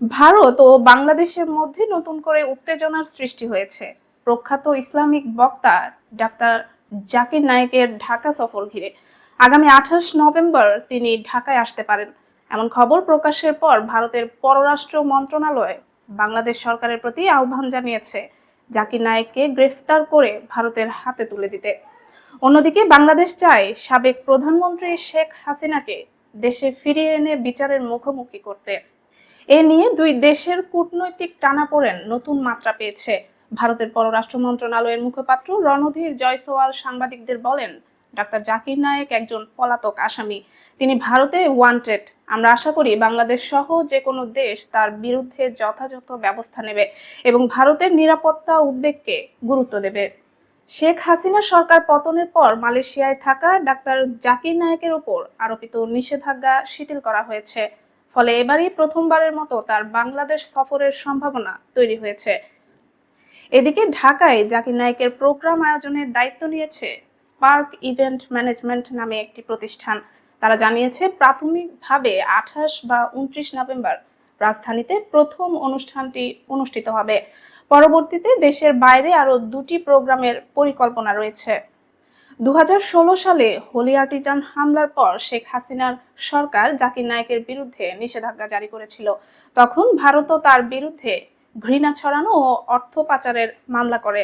ভারত ও বাংলাদেশের মধ্যে নতুন করে উত্তেজনার সৃষ্টি হয়েছে। প্রখ্যাত ইসলামিক বক্তা ডাক্তার জাকির নায়েকের ঢাকা সফর ঘিরে। আগামী আঠাশ নভেম্বর তিনি ঢাকায় আসতে পারেন। এমন খবর প্রকাশের পর ভারতের পররাষ্ট্র মন্ত্রণালয় বাংলাদেশ সরকারের প্রতি আহ্বান জানিয়েছে জাকির নায়েককে গ্রেফতার করে ভারতের হাতে তুলে দিতে। অন্যদিকে বাংলাদেশ চায় সাবেক প্রধানমন্ত্রী শেখ হাসিনাকে দেশে ফিরিয়ে এনে বিচারের মুখোমুখি করতে। এ নিয়ে দুই দেশের কূটনৈতিক টানাপোড়েন নতুন মাত্রা পেয়েছে। ভারতের পররাষ্ট্র মন্ত্রণালয়ের মুখপাত্র রণধীর জয়সওয়াল সাংবাদিকদের বলেন, ডাক্তার জাকির নায়েক একজন পলাতক আসামি। তিনি ভারতে ওয়ান্টেড আমরা আশা করি বাংলাদেশ সহ যে কোনো দেশ তার বিরুদ্ধে যথাযথ ব্যবস্থা নেবে এবং ভারতের নিরাপত্তা উদ্বেগকে গুরুত্ব দেবে। শেখ হাসিনা সরকার পতনের পর মালয়েশিয়ায় থাকা ডাক্তার জাকির নায়েকের উপর আরোপিত নিষেধাজ্ঞা শিথিল করা হয়েছে। ফলে এবারই প্রথমবারের মতো তার বাংলাদেশ সফরের সম্ভাবনা তৈরি হয়েছে। এদিকে ঢাকায় জাকির নায়েকের প্রোগ্রাম আয়োজনের দায়িত্ব নিয়েছে স্পার্ক ইভেন্ট ম্যানেজমেন্ট নামে একটি প্রতিষ্ঠান। তারা জানিয়েছে, প্রাথমিকভাবে আঠাশ বা উনত্রিশ নভেম্বর রাজধানীতে প্রথম অনুষ্ঠানটি অনুষ্ঠিত হবে। পরবর্তীতে দেশের বাইরে আরও দুটি প্রোগ্রামের পরিকল্পনা রয়েছে। দু হাজার ষোলো সালে হোলি আর্টিজান হামলার পর শেখ হাসিনার সরকার জাকির নায়কের বিরুদ্ধে নিষেধাজ্ঞা জারি করেছিল। তখন ভারতও তার বিরুদ্ধে ঘৃণা ছড়ানো ও অর্থ পাচারের মামলা করে।